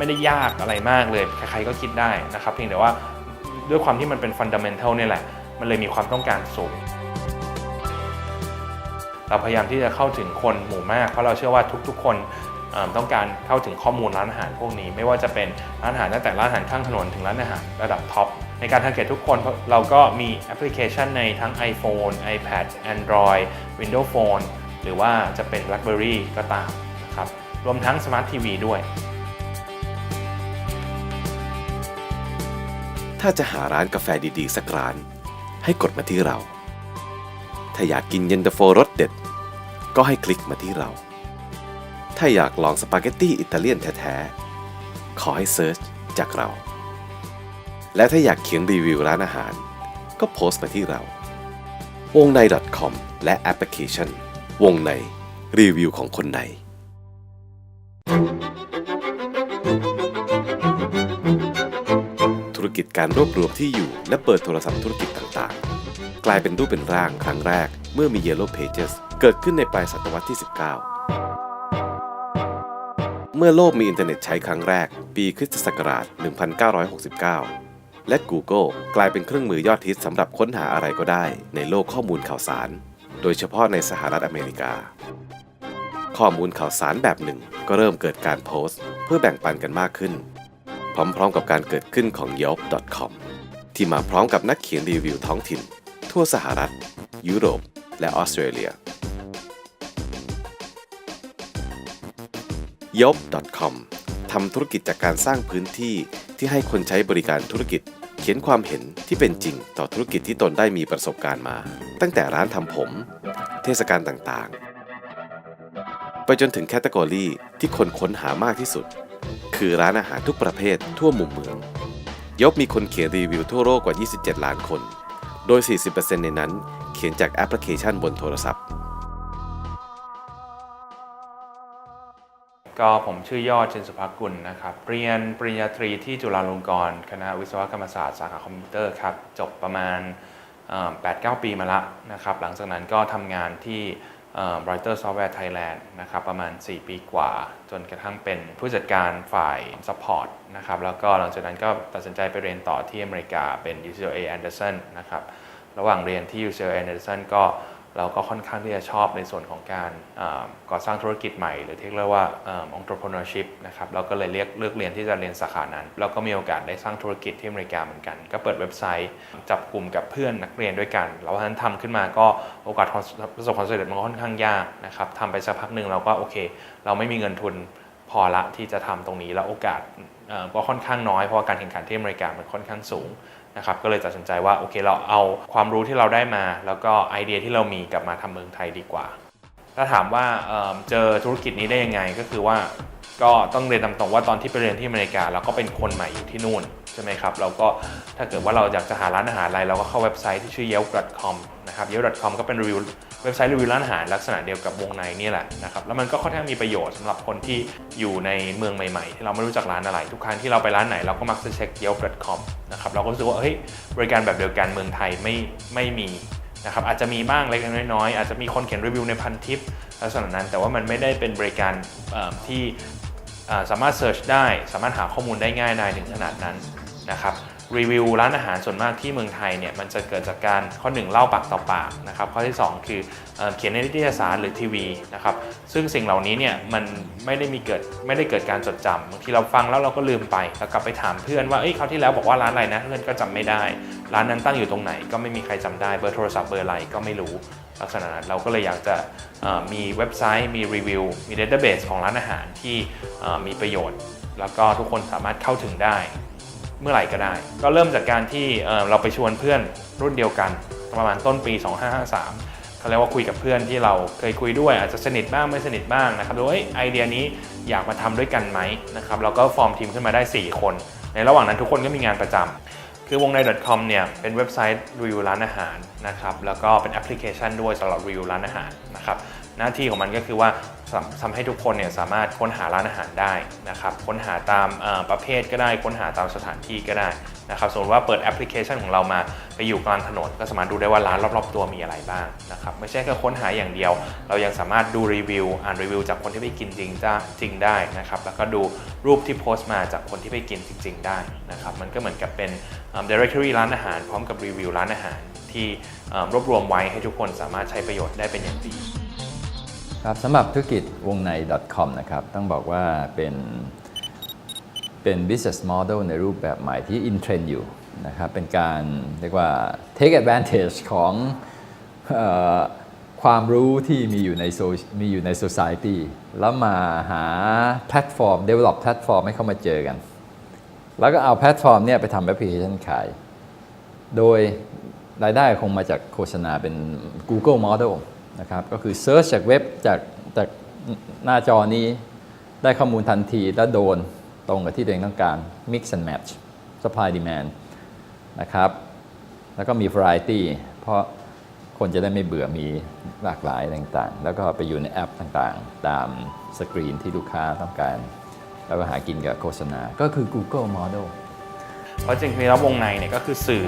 ม่ไม่ได้ยากอะไรมากเลย ใครๆก็คิดได้นะครับ เพียงแต่ว่าด้วยความที่มันเป็นฟันดัมเ n นทัลนี่ยแหละ มันเลยมีความต้องการสูง เราพยายามที่จะเข้าถึงคนหมู่มาก เพราะเราเชื่อว่าทุกๆ คนต้องการเข้าถึงข้อมูลร้านอาหารพวกนี้ ไม่ว่าจะเป็นร้านอาหารตั้งแต่ร้านอาหารข้างถนนถึงร้านอาหารระดับท็อปในการทาร์เก็ตทุกคนเราก็มีแอปพลิเคชันในทั้ง iPhone, iPad, Android, Windows Phone หรือว่าจะเป็น BlackBerry ก็ตามนะครับรวมทั้ง Smart TV ด้วย ถ้าจะหาร้านกาแฟดีๆ สักร้าน ให้กดมาที่เรา ถ้าอยากกินเย็นตาโฟรสเด็ด ก็ให้คลิกมาที่เรา ถ้าอยากลองสปาเกตตี้อิตาเลียนแท้ๆ ขอให้เซิร์ชจากเรา และถ้าอยากเขียนรีวิวร้านอาหาร ก็โพสต์มาที่เรา วงใน .com และแอปพลิเคชัน วงในรีวิวของคนใน จการรวบรวมที่อยู่และเปิดโทรศัพท์ธุรกิจต่างๆ กลายเป็นรูปเป็นร่างครั้งแรกเมื่อมี Yellow Pages เกิดขึ้นในปลายศตวรรษที่ 19 เมื่อโลกมีอินเทอร์เน็ตใช้ครั้งแรก ปีคริสตศักราช 1969 และ Google กลายเป็นเครื่องมือยอดฮิตสำหรับค้นหาอะไรก็ได้ในโลกข้อมูลข่าวสาร โดยเฉพาะในสหรัฐอเมริกา ข้อมูลข่าวสารแบบหนึ่งก็เริ่มเกิดการโพสต์ เพื่อแบ่งปันกันมากขึ้น พร้อมๆกับการเกิดขึ้นของ Yelp.com ที่มาพร้อมกับนักเขียนรีวิวท้องถิ่น ทั่วสหรัฐ ยุโรป และออสเตรเลีย Yelp.com ทำธุรกิจจากการสร้างพื้นที่ที่ให้คนใช้บริการธุรกิจ เขียนความเห็นที่เป็นจริงต่อธุรกิจที่ตนได้มีประสบการณ์มา ตั้งแต่ร้านทำผม เทศกาลต่างๆ ไปจนถึงแคตตากรีที่คนค้นหามากที่สุด คือร้านอาหารทุกประเภททั่วมุมเมือง ยบมีคนเขียนรีวิวทั่วโลกกว่า 27 ล้านคน โดย 40%ในนั้นเขียนจากแอปพลิเคชันบนโทรศัพท์ ก็ผมชื่อยอดเชนสุภกุลนะครับ เรียนปริญญาตรีที่จุฬาลงกรณ์คณะวิศวกรรมศาสตร์สาขาคอมพิวเตอร์ครับ จบประมาณ8-9 ปีมาละนะครับ หลังจากนั้นก็ทำงานที่ บริเตอร์ซอฟต์แวร์ไทยแลนด์นะครับประมาณ 4 ปีกว่า จนกระทั่งเป็นผู้จัดการฝ่ายซัพพอร์ตนะครับแล้วก็หลังจากนั้นก็ตัดสินใจไปเรียนต่อที่อเมริกาเป็น UCLA Anderson นะครับระหว่างเรียนที่ UCLA Anderson ก็ เราก็ค่อนข้างที่จะชอบในส่วนของการก่อสร้างธุรกิจใหม่ หรือที่เรียกว่าอ่อ entrepreneurship นะครับเราก็เลยเรียกเลือกเรียนที่จะเรียนสาขานั้น แล้วก็มีโอกาสได้สร้างธุรกิจที่อเมริกาเหมือนกัน ก็เปิดเว็บไซต์ จับกลุ่มกับเพื่อนนักเรียนด้วยกัน แล้ววันนั้นทำขึ้นมาก็โอกาสประสบความสำเร็จมันก็ค่อนข้างยากนะครับทำไปสักพักหนึ่งเราก็โอเค เราไม่มีเงินทุนพอละที่จะทำตรงนี้แล้วโอกาสก็ค่อนข้างน้อยเพราะว่าการแข่งขันที่อเมริกามันค่อนข้างสูง นะครับก็เลยตัดสินใจว่าโอเคเราเอาความรู้ที่เราได้มา แล้วก็ไอเดียที่เรามีกลับมาทำเมืองไทยดีกว่า ถ้าถามว่าเเจอธุรกิจนี้ได้ยังไงก็คือว่า ก็ต้องเรียนตามตรงว่าตอนที่ไปเรียนที่อเมริกาเราก็เป็นคนใหม่อยู่ที่นู่นใช่ไหมครับเราก็ถ้าเกิดว่าเราอยากจะหาร้านอาหารอะไร เราก็เข้าเว็บไซต์ที่ชื่อ yelp.com นะครับ yelp.com ก็เป็นรีวิวเว็บไซต์รีวิวร้านอาหารลักษณะเดียวกับวงในนี่แหละนะครับแล้วมันก็ค่อนข้างมีประโยชน์สำหรับคนที่อยู่ในเมืองใหม่ๆ ที่เราไม่รู้จักร้านอะไร ทุกครั้งที่เราไปร้านไหนเราก็มักจะเช็ค yelp.com นะครับเราก็รู้สึกว่าเฮ้ยบริการแบบเดียวกันเมืองไทยไม่ไม่มีนะครับอาจจะมีบ้างเล็กน้อยๆอาจจะมีคนเขียนรีวิวในพันทิปลักษณะนั้นแต่ว่ามันไม่ได้เป็นบริการที่ สามารถเซิร์ชได้ สามารถหาข้อมูลได้ง่ายได้ถึงขนาดนั้นนะครับ รีวิวร้านอาหารส่วนมากที่เมืองไทยเนี่ยมันจะเกิดจากการข้อหนึ่งเล่าปากต่อปากนะครับข้อที่ 2 คือเอ่อเขียนในนิตยสารหรือทีวีนะครับซึ่งสิ่งเหล่านี้เนี่ยมันไม่ได้มีเกิดไม่ได้เกิดการจดจำบางทีเราฟังแล้วเราก็ลืมไปแล้วกลับไปถามเพื่อนว่าเอ้ยคราที่แล้วบอกว่าร้านอะไรนะเพื่อนก็จำไม่ได้ ร้านนั้นตั้งอยู่ตรงไหนก็ไม่มีใครจำได้เบอร์โทรศัพท์เบอร์อะไรก็ไม่รู้ลักษณะนั้นเราก็เลยอยากจะมีเว็บไซต์มีรีวิวมีเดต้าเบสของร้านอาหารที่มีประโยชน์ แล้วก็ทุกคนสามารถเข้าถึงได้ เมื่อไหร่ก็ได้ ก็เริ่มจากการที่เราไปชวนเพื่อนรุ่นเดียวกัน ประมาณต้นปี 2553เขาเรียกว่าคุยกับเพื่อนที่เราเคยคุยด้วยอาจจะสนิทบ้างไม่สนิทบ้างนะครับดูว่าเอ้ยไอเดียนี้อยากมาทำด้วยกันไหมนะครับเราก็ฟอร์มทีมขึ้นมาได้ 4 คน ในระหว่างนั้นทุกคนก็มีงานประจำคือวงใน .com เนี่ยเป็นเว็บไซต์รีวิวร้านอาหารนะครับแล้วก็เป็นแอปพลิเคชันด้วยสำหรับรีวิวร้านอาหารนะครับ หน้าที่ของมันก็คือว่าทำให้ทุกคนเนี่ยสามารถค้นหาร้านอาหารได้นะครับ ค้นหาตามประเภทก็ได้ ค้นหาตามสถานที่ก็ได้นะครับ สมมติว่าเปิดแอปพลิเคชันของเรามาไปอยู่กลางถนน ก็สามารถดูได้ว่าร้านรอบ ๆ ตัวมีอะไรบ้างนะครับ ไม่ใช่แค่ค้นหาอย่างเดียว เรายังสามารถดูรีวิว อ่านรีวิวจากคนที่ไปกินจริงจ้าจริงได้นะครับ แล้วก็ดูรูปที่โพสต์มาจากคนที่ไปกินจริง ๆ ได้นะครับ มันก็เหมือนกับเป็นเอิ่ม directory ร้านอาหาร พร้อมกับรีวิวร้านอาหารที่รวบรวมไว้ให้ทุกคนสามารถใช้ประโยชน์ได้เป็นอย่างดี ครับสำหรับธุรกิจวงใน .com นะครับต้องบอกว่าเป็นเป็น business model ในรูปแบบใหม่ที่ in trend อยู่นะครับเป็นการเรียกว่า take advantage ของออความรู้ที่มีอยู่ในโซมีอยู่ใน society แล้วมาหาแพลตฟอร์ม develop แพลตฟอร์มให้เข้ามาเจอกัน แล้วก็เอาแพลตฟอร์มเนี่ยไปทำแอปพลิเคชันขาย โดยรายได้คงมาจากโฆษณาเป็น Google Model นะครับก็คือ Search จากเว็บจากจากหน้าจอนี้ได้ข้อมูลทันทีแล้วโดนตรงกับที่ตัวเองต้องการ Mix and Match Supply Demand นะครับแล้วก็มี Variety เพราะคนจะได้ไม่เบื่อมีหลากหลายต่างๆ แล้วก็ไปอยู่ในแอปต่างๆ ตามสกรีนที่ลูกค้าต้องการ แล้วก็หากินกับโฆษณา ก็คือ Google Model เพราะจริงๆแล้ววงในเนี่ยก็คือสื่อ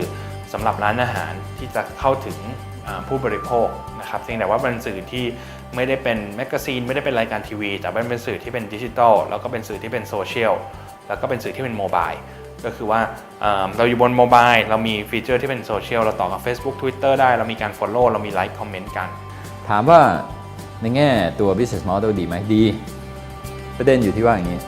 สำหรับร้านอาหารที่จะเข้าถึง ผู้บริโภคนะครับเพียงแต่ว่าเป็นสื่อที่ไม่ได้เป็นแมกกาซีนไม่ได้เป็นรายการทีวี แต่มันเป็นสื่อที่เป็นดิจิทัลแล้วก็เป็นสื่อที่เป็นโซเชียลแล้วก็เป็นสื่อที่เป็นโมบายก็คือว่าอ่าเราอยู่บนโมบายเรามีฟีเจอร์ที่เป็นโซเชียลเราต่อกับ Facebook Twitter ได้ เรามีการ Follow เรามีไลค์คอมเมนต์กัน ถามว่าในแง่ตัว business model ดีไหมดี ประเด็นอยู่ที่ว่าอย่างนี้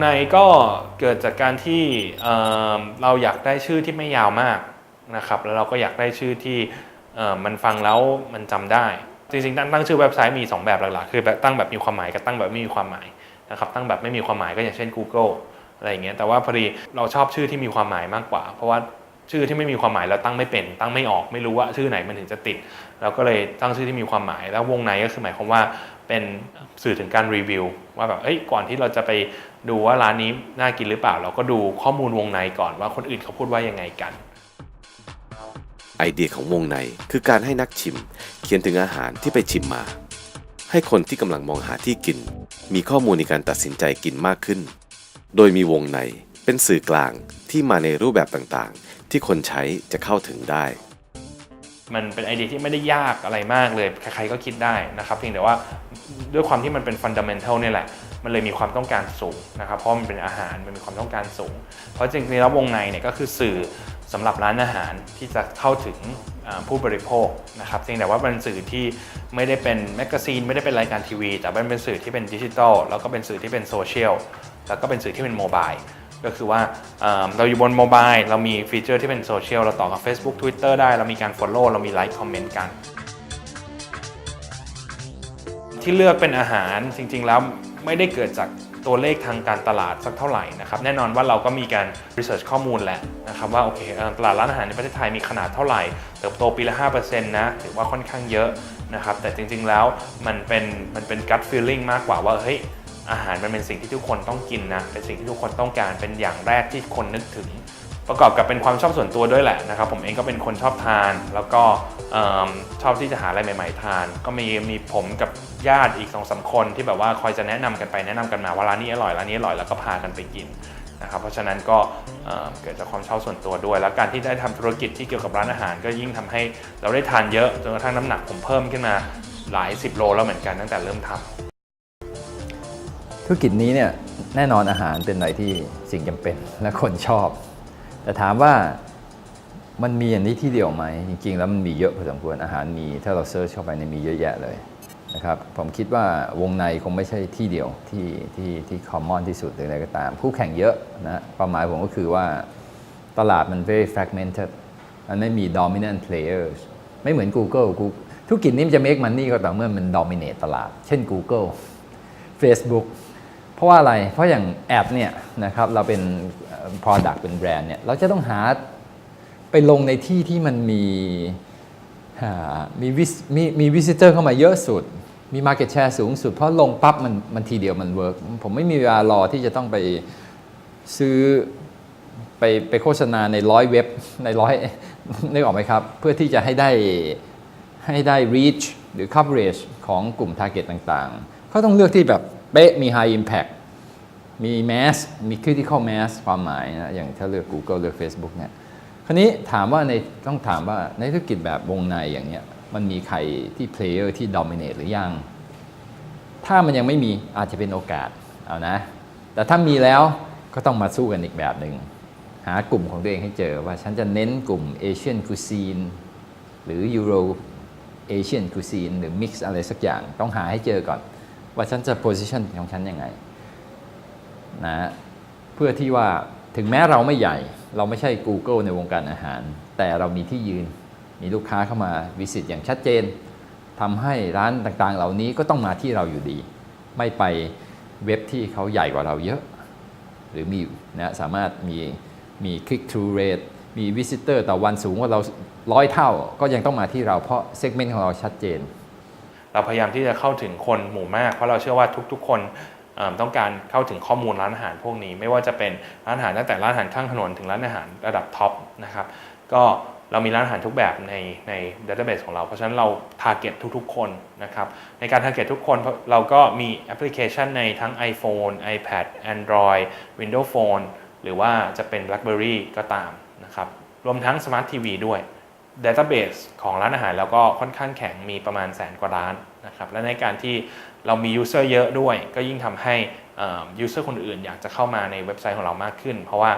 ในก็เกิดจากการที่เราอยากได้ชื่อที่ไม่ยาวมากนะครับแล้วเราก็อยากได้ชื่อที่มันฟังแล้วมันจำได้ จริงๆตั้งตั้งชื่อเว็บไซต์มี 2 แบบหลักๆคือแบบตั้งแบบมีความหมายกับตั้งแบบไม่มีความหมายนะครับตั้งแบบไม่มีความหมายก็อย่างเช่น Google อะไรอย่างเงี้ยแต่ว่าพอดีเราชอบชื่อที่มีความหมายมากกว่า เพราะว่าชื่อที่ไม่มีความหมายเราตั้งไม่เป็น ตั้งไม่ออกไม่รู้ว่าชื่อไหนมันถึงจะติด เราก็เลยตั้งชื่อที่มีความหมายแล้ววงในก็คือหมายความว่า เป็นสื่อถึงการรีวิวว่าแบบเอ้ยก่อนที่เราจะไปดูว่าร้านนี้น่ากินหรือเปล่า เราก็ดูข้อมูลวงในก่อนว่าคนอื่นเขาพูดว่ายังไงกัน ไอเดียของวงในคือการให้นักชิม เขียนถึงอาหารที่ไปชิมมา ให้คนที่กำลังมองหาที่กิน มีข้อมูลในการตัดสินใจกินมากขึ้น โดยมีวงในเป็นสื่อกลางที่มาในรูปแบบต่างๆ ที่คนใช้จะเข้าถึงได้ มันเป็นไอเดียที่ไม่ได้ยากอะไรมากเลยใครๆก็คิดได้นะครับเพียงแต่ว่าด้วยความที่มันเป็นฟันดัมเ n นทัลเนี่ยแหละ มันเลยมีความต้องการสูงนะครับเพราะมันเป็นอาหารมันมีความต้องการสูง เพราะจริงๆแล้ววงในเนี่ยก็คือสื่อสำหรับร้านอาหารที่จะเข้าถึงผู้บริโภคนะครับเพียงแต่ว่าเป็นสื่อที่ไม่ได้เป็นแมกกาซีนไม่ได้เป็นรายการทีวี แต่มันเป็นสื่อที่เป็นดิจิทัลแล้วก็เป็นสื่อที่เป็นโซเชียลแล้วก็เป็นสื่อที่เป็นโมบาย ก็คือว่าเเราอยู่บนโมบายเรามีฟีเจอร์ที่เป็นโซเชียลเราต่อกับ Facebook Twitter ได้ เรามีการ Follow เรามีไลค์คอมเมนต์กัน ที่เลือกเป็นอาหารจริง ๆ แล้วไม่ได้เกิดจากตัวเลขทางการตลาดสักเท่าไหร่นะครับแน่นอนว่าเราก็มีการรีเสิร์ชข้อมูลแหละนะครับว่าโอเคตลาดร้านอาหารในประเทศไทยมีขนาดเท่าไหร่เติบโตปีละ5%นะถือว่าค่อนข้างเยอะนะครับแต่จริงๆแล้วมันเป็นมันเป็น gut feeling มากกว่าว่าเฮ้ย อาหารมันเป็นสิ่งที่ทุกคนต้องกินนะเป็นสิ่งที่ทุกคนต้องการเป็นอย่างแรกที่คนนึกถึง ประกอบกับเป็นความชอบส่วนตัวด้วยแหละนะครับ ผมเองก็เป็นคนชอบทาน แล้วก็อชอบที่จะหาอะไรใหม่ ๆ ทาน ก็มีมีผมกับญาติอีกสองสามคนที่แบบว่าคอยจะแนะนำกันไปแนะนำกันมาว่าร้านนี้อร่อยร้านนี้อร่อยแล้วก็พากันไปกินนะครับเพราะฉะนั้นก็เอ่อเกิดจากความชอบส่วนตัวด้วย แล้วการที่ได้ทำธุรกิจที่เกี่ยวกับร้านอาหาร ก็ยิ่งทำให้เราได้ทานเยอะจนกระทั่งน้ำหนักผมเพิ่มขึ้นมาหลายสิบโลแล้วเหมือนกันตั้งแต่เริ่มทำ ธุรกิจนี้เนี่ยแน่นอนอาหารเป็นอะไรที่สิ่งจำเป็นและคนชอบ แต่ถามว่ามันมีอย่างนี้ที่เดียวไหม จริง ๆ แล้วมันมีเยอะพอสมควรอาหารมี ถ้าเราเซิร์ชเข้าไปเนี่ยมีเยอะแยะเลยนะครับผมคิดว่าวงในคงไม่ใช่ที่เดียวที่ที่ที่คอมมอนที่สุดหรืออะไรก็ตามคู่แข่งเยอะนะความหมายผมก็คือว่าตลาดมัน very fragmented มันไม่มี dominant players ไม่เหมือน Google Google ธุรกิจนี้มันจะ make money ก็ต่อเมื่อมัน dominate ตลาด เช่น Google Facebook เพราะว่าอะไร เพราะอย่างแอปเนี่ยนะครับเราเป็น product เป็นแบรนด์เนี่ยเราจะต้องหาไปลงในที่ที่มันมีมีวิสมีมีวิสิเตอร์เข้ามาเยอะสุด มี Market Share สูงสุด เพราะลงปั๊บมันมันทีเดียวมันเวิร์กผมไม่มีเวลารอที่จะต้องไปซื้อไปไปโฆษณาในร้อยเว็บในร้อยนึกออกไหมครับ เพื่อที่จะให้ได้ให้ได้ reach หรือ coverage ของกลุ่ม target ต่างๆ เขาต้องเลือกที่แบบ เป๊ะมี high impact มี mass มี critical mass ความหมายนะอย่างถ้าเลือก Google เลือก Facebook เนี่ยคราวนี้ถามว่าในต้องถามว่าในธุรกิจแบบวงในอย่างเนี้ยมันมีใครที่ player ที่ dominate หรือยัง ถ้ามันยังไม่มีอาจจะเป็นโอกาสเอานะ แต่ถ้ามีแล้วก็ต้องมาสู้กันอีกแบบหนึ่งหากลุ่มของตัวเองให้เจอว่าฉันจะเน้นกลุ่มเอเชียนคูซีนหรือยูโรเอเชียนคูซีนหรือมิกซ์อะไรสักอย่างต้องหาให้เจอก่อน ว่าฉันจะโพซิชันของฉันยังไงนะเพื่อที่ว่าถึงแม้เราไม่ใหญ่ เราไม่ใช่ Google ในวงการอาหาร แต่เรามีที่ยืนมีลูกค้าเข้ามาวิสิตอย่างชัดเจนทำให้ร้านต่างๆ เหล่านี้ก็ต้องมาที่เราอยู่ดี ไม่ไปเว็บที่เขาใหญ่กว่าเราเยอะ หรือมีนะสามารถมีมี click through rate มี visitor ต่อวันสูงกว่าเราร้อยเท่า ก็ยังต้องมาที่เราเพราะ segment ของเราชัดเจน เราพยายามที่จะเข้าถึงคนหมู่มาก เพราะเราเชื่อว่าทุกๆ คนต้องการเข้าถึงข้อมูลร้านอาหารพวกนี้ ไม่ว่าจะเป็นร้านอาหารตั้งแต่ร้านอาหารข้างถนนถึงร้านอาหารระดับท็อปนะครับก็เรามีร้านอาหารทุกแบบในในดัตเตอร์เบสของเรา เพราะฉะนั้นเรา t a r g e t ทุกๆ คนนะครับในการ t a r g e t ทุกคนเราก็มีแอปพลิเคชันในทั้ง iPhone iPad Android Windows Phone หรือว่าจะเป็น BlackBerry ก็ตามนะครับรวมทั้ง Smart TV ด้วย Database ของร้านอาหารแล้วก็ค่อนข้างแข็งมีประมาณแสนกว่าร้าน นะครับและในการที่เรามี User เยอะด้วย ก็ยิ่งทำให้เอ่อ User คนอื่นอยากจะเข้ามาในเว็บไซต์ของเรามากขึ้น เพราะว่า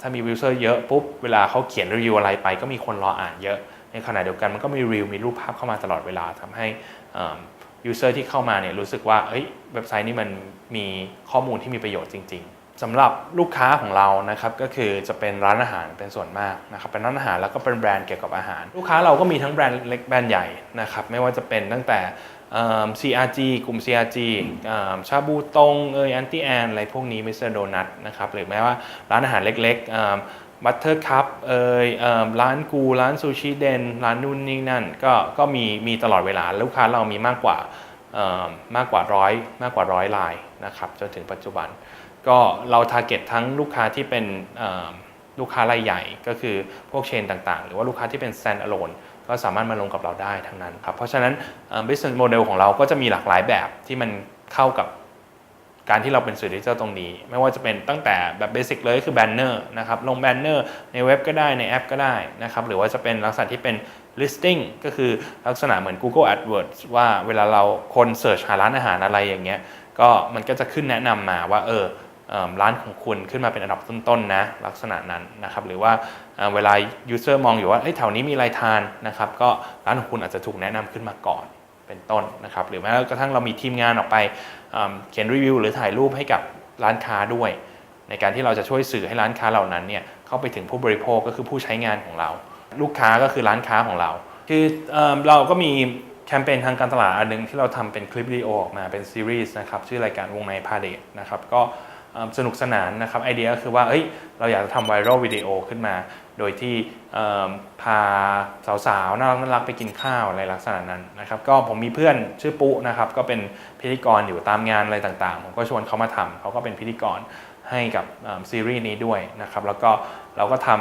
ถ้ามี User เยอะปุ๊บเวลาเขาเขียนรีวิวอะไรไป ก็มีคนรออ่านเยอะ ในขณะเดียวกันมันก็มีรีวิวมีรูปภาพเข้ามาตลอดเวลาทำให้ยูเอ่อ User ที่เข้ามาเนี่ยรู้สึกว่าเอ้ยเว็บไซต์นี้มันมีข้อมูลที่มีประโยชน์จริง ๆ สำหรับลูกค้าของเรานะครับก็คือจะเป็นร้านอาหารเป็นส่วนมากนะครับเป็นร้านอาหารแล้วก็เป็นแบรนด์เกี่ยวกับอาหาร ลูกค้าเราก็มีทั้งแบรนด์เล็กแบรนด์ใหญ่นะครับไม่ว่าจะเป็นตั้งแต่ CRG กลุ่ม CRG ชาบูตงเอยแอนตี้แอนอะไรพวกนี้มิสเตอร์โดนัทนะครับหรือแม้ว่าร้านอาหารเล็กๆบัตเตอร์คัพเอยเอิ่มร้านกู ร้านซูชิเดนร้านนู่นนี่นั่นก็ก็มีมีตลอดเวลาลูกค้าเรามีมากกว่ามากกว่าร้อยมากกว่าร้อยรายนะครับจนถึงปัจจุบัน ก็เราทาร์เก็ตทั้งลูกค้าที่เป็นลูกค้ารายใหญ่ ก็คือพวกเชนต่างๆ หรือว่าลูกค้าที่เป็น stand alone ก็สามารถมาลงกับเราได้ทั้งนั้นครับ เพราะฉะนั้นเอ่อ business model ของเราก็จะมีหลากหลายแบบที่มันเข้ากับการที่เราเป็นสื่อดิจิทัลตรงนี้ ไม่ว่าจะเป็นตั้งแต่แบบเบสิกเลยคือแบนเนอร์นะครับลงแบนเนอร์ในเว็บก็ได้ในแอปก็ได้นะครับหรือว่าจะเป็นลักษณะที่เป็น listing ก็คือลักษณะเหมือน Google AdWords ว่าเวลาเราคนเสิร์ชหาร้านอาหารอะไรอย่างเงี้ยก็มันก็จะขึ้นแนะนำมาว่าเออ ร้านของคุณขึ้นมาเป็นอันดับต้นๆนะลักษณะนั้นนะครับหรือว่าเวลา user มองอยู่ว่าเอ้ยแถวนี้มีอะไรทานนะครับก็ร้านของคุณอาจจะถูกแนะนำขึ้นมาก่อนเป็นต้นนะครับหรือแม้กระทั่งเรามีทีมงานออกไปเเขียนรีวิวหรือถ่ายรูปให้กับร้านค้าด้วย ในการที่เราจะช่วยสื่อให้ร้านค้าเหล่านั้นเนี่ยเข้าไปถึงผู้บริโภคก็คือผู้ใช้งานของเรา ลูกค้าก็คือร้านค้าของเรา คือเอเราก็มีแคมเปญทางการตลาดอันหนึงที่เราทำเป็นคลิปวิดีโอออกมาเป็นซีรีส์นะครับชื่อรายการวงในพาเดทนะครับก็ สนุกสนานนะครับไอเดียก็คือว่าเอ้ยเราอยากจะทำไวรัลวิดีโอขึ้นมา โดยที่พาสาวๆน่ารักน่ารักไปกินข้าวอะไรลักษณะนั้นนะครับก็ผมมีเพื่อนชื่อปุ๊นะครับก็เป็นพิธีกรอยู่ตามงานอะไรต่างๆ ผมก็ชวนเขามาทำเขาก็เป็นพิธีกรให้กับซีรีส์นี้ด้วยนะครับแล้วก็เราก็ทำม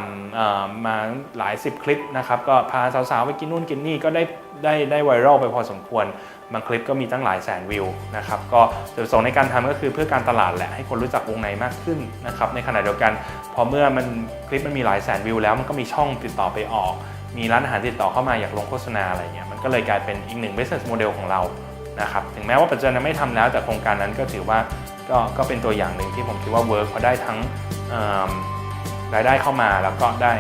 มาหลายสิบคลิปนะครับก็พาสาวๆไปกินนู่นกินนี่ก็ได้ได้ได้ไวรัลไปพอสมควร บางคลิปก็มีตั้งหลายแสนวิวนะครับก็จุดประสงค์ในการทำก็คือเพื่อการตลาดแหละให้คนรู้จักวงในมากขึ้นนะครับในขณะเดียวกัน พอเมื่อมันคลิปมันมีหลายแสนวิวแล้วมันก็มีช่องติดต่อไปออก มีร้านอาหารติดต่อเข้ามาอยากลงโฆษณาอะไรเงี้ยมันก็เลยกลายเป็นอีกหนึ่ง business model ของเรานะครับถึงแม้ว่าปัจจุบันไม่ทำแล้วแต่โครงการนั้นก็ถือว่าก็ก็เป็นตัวอย่างหนึ่งที่ผมคิดว่าเวิร์กเพราะได้ทั้งเอิ่มรายได้เข้ามาแล้วก็ได้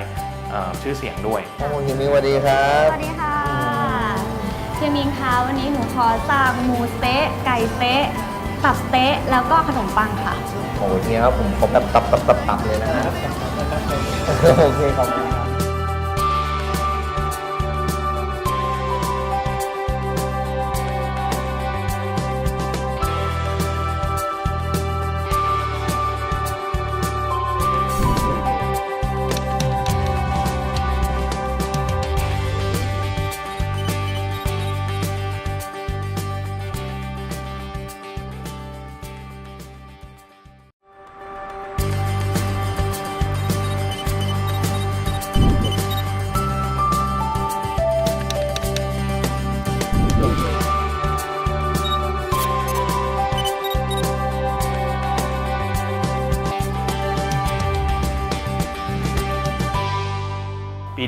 เอ่อชื่อเสียงด้วยข้อมูลยินดีสวัสดีครับ สวัสดีค่ะ เฮียมิงคะวันนี้หนูขอสั่งหมูสเต๊ะไก่สเต๊ะตับสเต๊ะแล้วก็ขนมปังค่ะ โอ้โหทีนี้ครับผมผมแบบตับตับตับตับเลยนะฮะโอเคครับ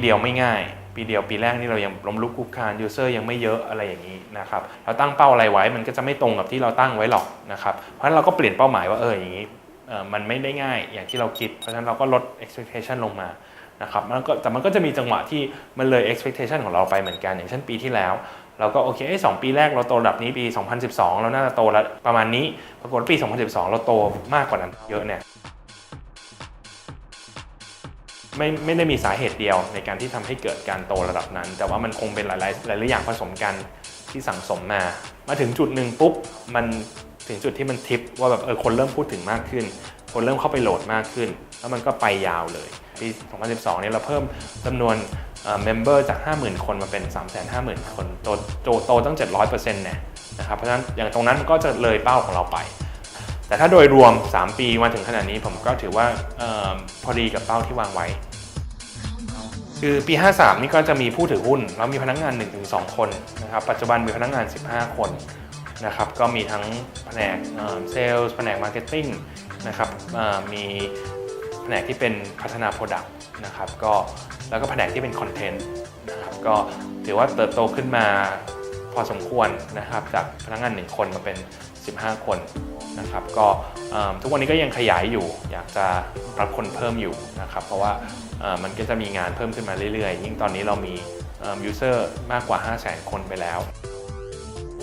เดียวไม่ง่าย ปีเดียวปีแรกนี่เรายังล้มลุกคลุกคลานยูเซอร์ยังไม่เยอะอะไรอย่างนี้นะครับเราตั้งเป้าอะไรไว้มันก็จะไม่ตรงกับที่เราตั้งไว้หรอกนะครับเพราะฉะนั้นเราก็เปลี่ยนเป้าหมายว่าเอออย่างนี้มันไม่ได้ง่ายอย่างที่เราคิด เพราะฉะนั้นเราก็ลด expectation ลงมานะครับมันก็แต่มันก็จะมีจังหวะที่มันเลย expectation ของเราไปเหมือนกัน อย่างเช่นปีที่แล้ว เราก็โอเคเอ้สองปีแรกเราโตระดับนี้ปี 2012 เราน่าจะโตแล้วประมาณนี้ ปรากฏปี 2012 เราโตมากกว่านั้นเยอะเนี่ย ไม่ไม่ได้มีสาเหตุเดียวในการที่ทำให้เกิดการโตระดับนั้น แต่ว่ามันคงเป็นหลายๆหลายๆอย่างผสมกันที่สั่งสมมา มาถึงจุดหนึ่งปุ๊บมันถึงจุดที่มันทิปว่าแบบเออคนเริ่มพูดถึงมากขึ้น คนเริ่มเข้าไปโหลดมากขึ้น แล้วมันก็ไปยาวเลยปี 2012 เนี่ยเราเพิ่มจำนวนเมมเบอร์จาก 50,000 คนมาเป็น 350,000 คน โตโตโตตั้ง 700%เนี่ยนะครับเพราะฉะนั้นอย่างตรงนั้นมันก็จะเลยเป้าของเราไป แต่ถ้าโดยรวม 3 ปีมาถึงขนาดนี้ผมก็ถือว่าออพอดีกับเป้าที่วางไว้ คือปี 53 นี่ก็จะมีผู้ถือหุ้น แล้วมีพนักงาน 1-2 คนนะครับปัจจุบันมีพนักงาน 15 คนนะครับก็มีทั้งแผนกเซลล์แผนกมาร์เก็ตติ้งนะครับมีแผนกที่เป็นพัฒนาโปรดักต์นะครับก็แล้วก็แผนกที่เป็นคอนเทนต์นะครับก็ถือว่าเติบโตขึ้นมาพอสมควรนะครับจากพนักงาน1คนมาเป็น 15 คนนะครับก็ทุกวันนี้ก็ยังขยายอยู่ อยากจะรับคนเพิ่มอยู่นะครับเพราะว่ามันก็จะมีงานเพิ่มขึ้นมาเรื่อยๆ ยิ่งตอนนี้เรามียูเซอร์มากกว่า 5 0 0 0 0 0 คนไปแล้ว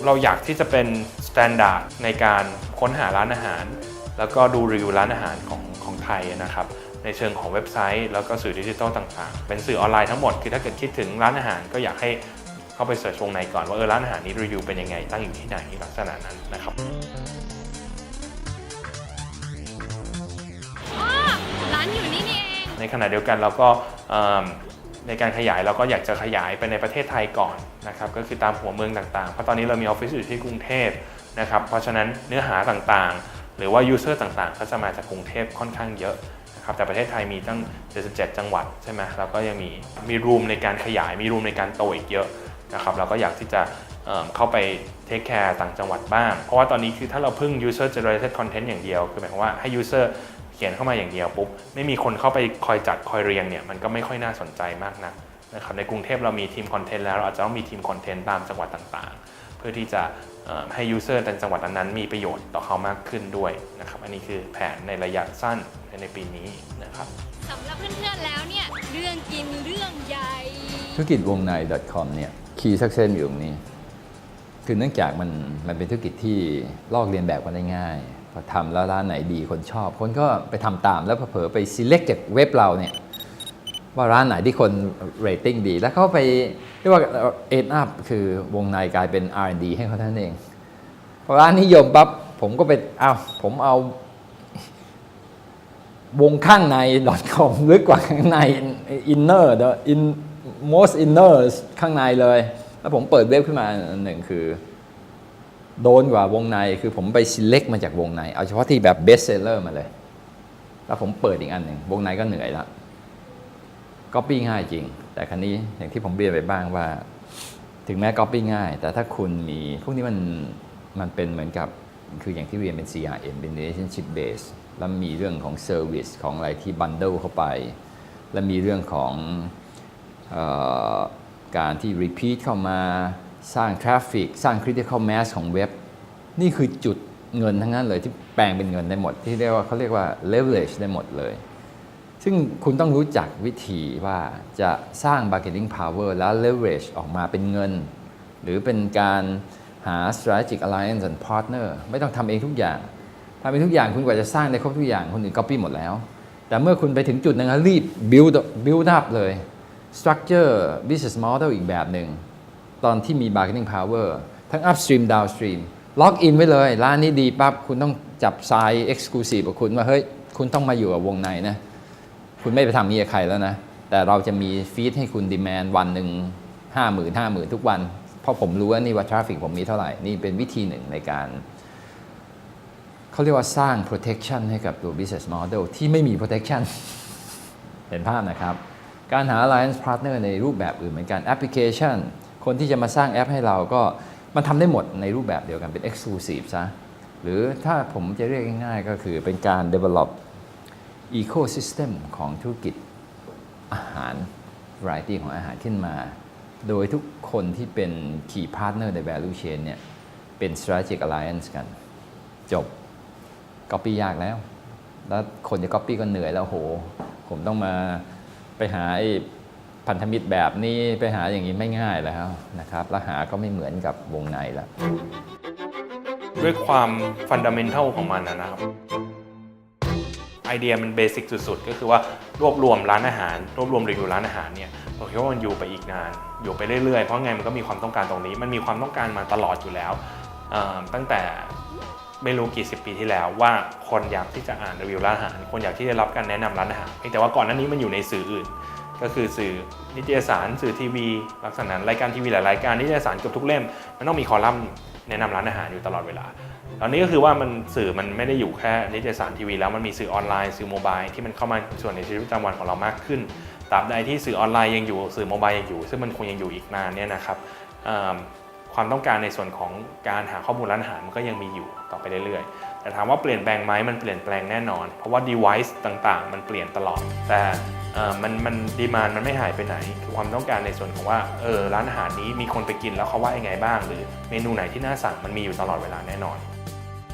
เราอยากที่จะเป็นสแตนดาร์ดในการค้นหาร้านอาหาร แล้วก็ดูรีวิวร้านอาหารของของไทยนะครับในเชิงของเว็บไซต์ แล้วก็สื่อดิจิทัลต่างๆ เป็นสื่อออนไลน์ทั้งหมด คือถ้าเกิดคิดถึงร้านอาหารก็อยากให้ เข้าไปเสิร์ชวงในก่อนว่าเออร้านอาหารนี้รีวิวเป็นยังไงตั้งอยู่ที่ไหนลักษณะนั้นนะครับอ๋อร้านอยู่นี่นี่เอง ในขณะเดียวกันเราก็เอิ่มในการขยายเราก็อยากจะขยายไปในประเทศไทยก่อนนะครับก็คือตามหัวเมืองต่างๆ เพราะตอนนี้เรามีออฟฟิศอยู่ที่กรุงเทพนะครับเพราะฉะนั้นเนื้อหาต่างๆ หรือว่ายูเซอร์ต่างๆ ก็จะมาจากกรุงเทพค่อนข้างเยอะนะครับแต่ประเทศไทยมีตั้ง 77 จังหวัดใช่ไหมเราก็ยังมีมีรูมในการขยายมีรูมในการโตอีกเยอะ นะครับเราก็อยากที่จะเอิ่มเข้าไปเทคแคร์ต่างจังหวัดบ้าง เพราะว่าตอนนี้คือถ้าเราพึ่ง user generated content อย่างเดียว คือหมายความว่าให้ user เขียนเข้ามาอย่างเดียวปุ๊บไม่มีคนเข้าไปคอยจัดคอยเรียงเนี่ยมันก็ไม่ค่อยน่าสนใจมากนักนะครับในกรุงเทพเรามีทีมคอนเทนต์แล้วเราอาจจะต้องมีทีมคอนเทนต์ตามจังหวัดต่างๆ เพื่อที่จะเอ่อให้ยูเซอร์ในจังหวัดนั้นๆมีประโยชน์ต่อเขามากขึ้นด้วยนะครับอันนี้คือแผนในระยะสั้นในปีนี้นะครับสำหรับเพื่อนๆแล้วเนี่ยเรื่องกินเรื่องใหญ่ธุรกิจวงใน .com เนี่ย key success อยู่ตรงนี้ คือเนื่องจากมันมันเป็นธุรกิจที่ลอกเรียนแบบกันได้ง่ายพอทำแล้วร้านไหนดีคนชอบ คนก็ไปทำตามแล้วเผลอไป select จากเว็บเราเนี่ยว่าร้านไหนที่คน rating ดี แล้วเขาไปเรียกว่า end up คือวงในกลายเป็น R&D ให้เขาเท่านั้นเองพอร้านนิยมปั๊บผมก็ไปเอาผมเอา วงข้างใน .com ลึกกว่าข้างใน inner the in most inner ข้างในเลย แล้วผมเปิดเว็บขึ้นมาอันหนึ่งคือ โดนกว่าวงในคือผมไป select มาจากวงใน เอาเฉพาะที่แบบ best seller มาเลย แล้วผมเปิดอีกอันหนึ่งวงในก็เหนื่อยแล้ว copy ง่ายจริง แต่ครั้นี้อย่างที่ผมเรียนไปบ้างว่า ถึงแม้ copy ง่าย แต่ถ้าคุณมีพวกนี้มันมันเป็นเหมือนกับคืออย่างที่เรียนเป็น CRM เป็น relationship base แล้วมีเรื่องของ service ของอะไรที่ bundle เข้าไป และมีเรื่องของ การที่ repeat เข้ามาสร้าง traffic สร้าง critical mass ของเว็บ นี่คือจุดเงินทั้งนั้นเลยที่แปลงเป็นเงินได้หมด ที่เรียกว่าเขาเรียกว่า leverage ได้หมดเลย ซึ่งคุณต้องรู้จักวิธีว่าจะสร้าง marketing power แล้ว leverage ออกมาเป็นเงิน หรือเป็นการหา strategic alliance and partner ไม่ต้องทำเองทุกอย่างทำเองทุกอย่างคุณกว่าจะสร้างได้ครบทุกอย่างคนอื่น copy หมดแล้ว แต่เมื่อคุณไปถึงจุดนึงรีบ build build up เลย structure business model อีกแบบหนึ่ง ตอนที่มี marketing power ทั้ง upstream downstream ล็อกอินไว้เลย ร้านนี้ดีปั๊บ คุณต้องจับทราย exclusive กับคุณว่า เฮ้ย คุณต้องมาอยู่กับวงในนะ คุณไม่ไปทำนี้กับใครแล้วนะ แต่เราจะมีฟีดให้คุณดีแมนวันหนึ่งห้าหมื่นห้าหมื่นทุกวัน เพราะผมรู้ว่านี่ว่าทราฟิกผมมีเท่าไหร่ นี่เป็นวิธีหนึ่งในการเขาเรียกว่าสร้าง protection ให้กับตัว business model ที่ไม่มี protection เห็นภาพนะครับ การหา alliance partner ในรูปแบบอื่นเหมือนกันแอปพลิเคชัน คนที่จะมาสร้างแอปให้เราก็มันทำได้หมดในรูปแบบเดียวกันเป็น exclusive ซะหรือถ้าผมจะเรียกง่ายๆ ก็คือเป็นการ develop ecosystem ของธุรกิจอาหาร variety ของอาหารขึ้นมา โดยทุกคนที่เป็น key partner ใน value chain เนี่ยเป็น strategic alliance กัน จบ copy ยากแล้ว แล้วคนจะ copy ก็เหนื่อยแล้วโห ผมต้องมา ไปหาไอ้พันธมิตรแบบนี้ไปหาอย่างนี้ไม่ง่ายแล้วนะครับแล้วหาก็ไม่เหมือนกับวงในแล้ว ด้วยความฟันดัมเ n ทัลของมันนะครับไอเดียมันเบสิกสุดๆ ก็คือว่ารวบรวมร้านอาหาร รวบรวมรีวิวร้านอาหารเนี่ยผมคิดว่ามันอยู่ไปอีกนาน อยู่ไปเรื่อยๆ เพราะไงมันก็มีความต้องการตรงนี้ มันมีความต้องการมาตลอดอยู่แล้วตั้งแต่ ไม่รู้กี่สิบปีที่แล้วว่าคนอยากที่จะอ่านรีวิวร้านอาหาร คนอยากที่จะรับการแนะนำร้านอาหารแต่ว่าก่อนหน้านี้มันอยู่ในสื่ออื่น ก็คือสื่อนิตยสารสื่อทีวี ลักษณะรายการทีวีหลายรายการนิตยสารเกือบทุกเล่มมันต้องมีคอลัมน์แนะนำร้านอาหารอยู่ตลอดเวลาตอนนี้ก็คือว่ามันสื่อมันไม่ได้อยู่แค่นิตยสารทีวีแล้วมันมีสื่อออนไลน์สื่อโมบายที่มันเข้ามาส่วนในชีวิตประจำวันของเรามากขึ้นตราบใดที่สื่อออนไลน์ยังอยู่สื่อโมบายยังอยู่ ซึ่งมันคงยังอยู่อีกนานเนี่ยนะครับ ความต้องการในส่วนของการหาข้อมูลร้านอาหารมันก็ยังมีอยู่ต่อไปเรื่อยๆ แต่ถามว่าเปลี่ยนแปลงไหมมันเปลี่ยนแปลงแน่นอน เพราะว่า device ต่างๆ มันเปลี่ยนตลอด แต่มันมันดีมานมันไม่หายไปไหนคือความต้องการในส่วนของว่าเออร้านอาหารนี้มีคนไปกินแล้วเขาว่ายังไงบ้าง หรือเมนูไหนที่น่าสั่งมันมีอยู่ตลอดเวลาแน่นอน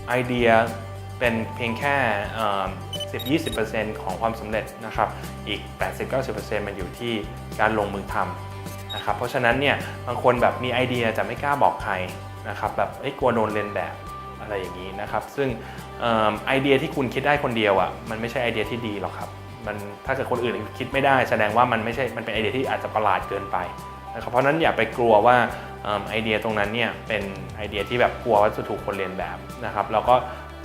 ไอเดียเป็นเพียงแค่เอ่อ10-20%ของความสำเร็จนะครับ อีก 80-90%มันอยู่ที่การลงมือทำ นะครับเพราะฉะนั้นเนี่ยบางคนแบบมีไอเดียแต่ไม่กล้าบอกใครนะครับแบบกลัวโดนเลียนแบบอะไรอย่างนี้นะครับ ซึ่งเอิ่มไอเดียที่คุณคิดได้คนเดียวอะ่ะมันไม่ใช่ไอเดียที่ดีหรอกครับมันถ้าเกิดคนอื่นคิดไม่ได้แสดงว่ามันไม่ใช่มันเป็นไอเดียที่อาจจะประหลาดเกินไปนะครับเพราะนั้นอย่าไปกลัวว่าเอิ่มไอเดียตรงนั้นเนี่ยเป็นไอเดียที่แบบกลัวว่าจะถูกคนเรียนแบบนะครับแล้วก็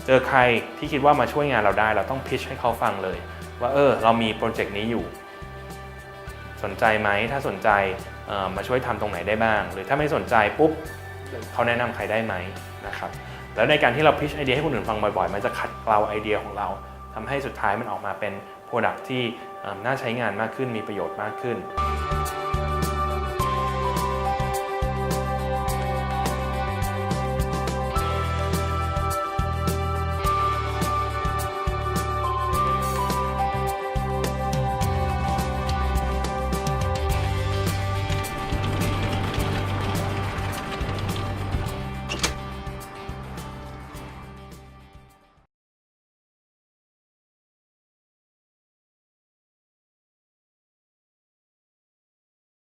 เจอใครที่คิดว่ามาช่วยงานเราได้ เราต้องพิชให้เขาฟังเลย ว่าเออเรามีโปรเจกต์นี้อยู่ สนใจไหมถ้าสนใจ มาช่วยทำตรงไหนได้บ้าง หรือถ้าไม่สนใจปุ๊บเขาแนะนำใครได้ไหมนะครับแล้วในการที่เราพิชไอเดียให้คนอื่นฟังบ่อยๆ มันจะขัดเกลาไอเดียของเราทำให้สุดท้ายมันออกมาเป็นโปรดักที่น่าใช้งานมากขึ้นมีประโยชน์มากขึ้น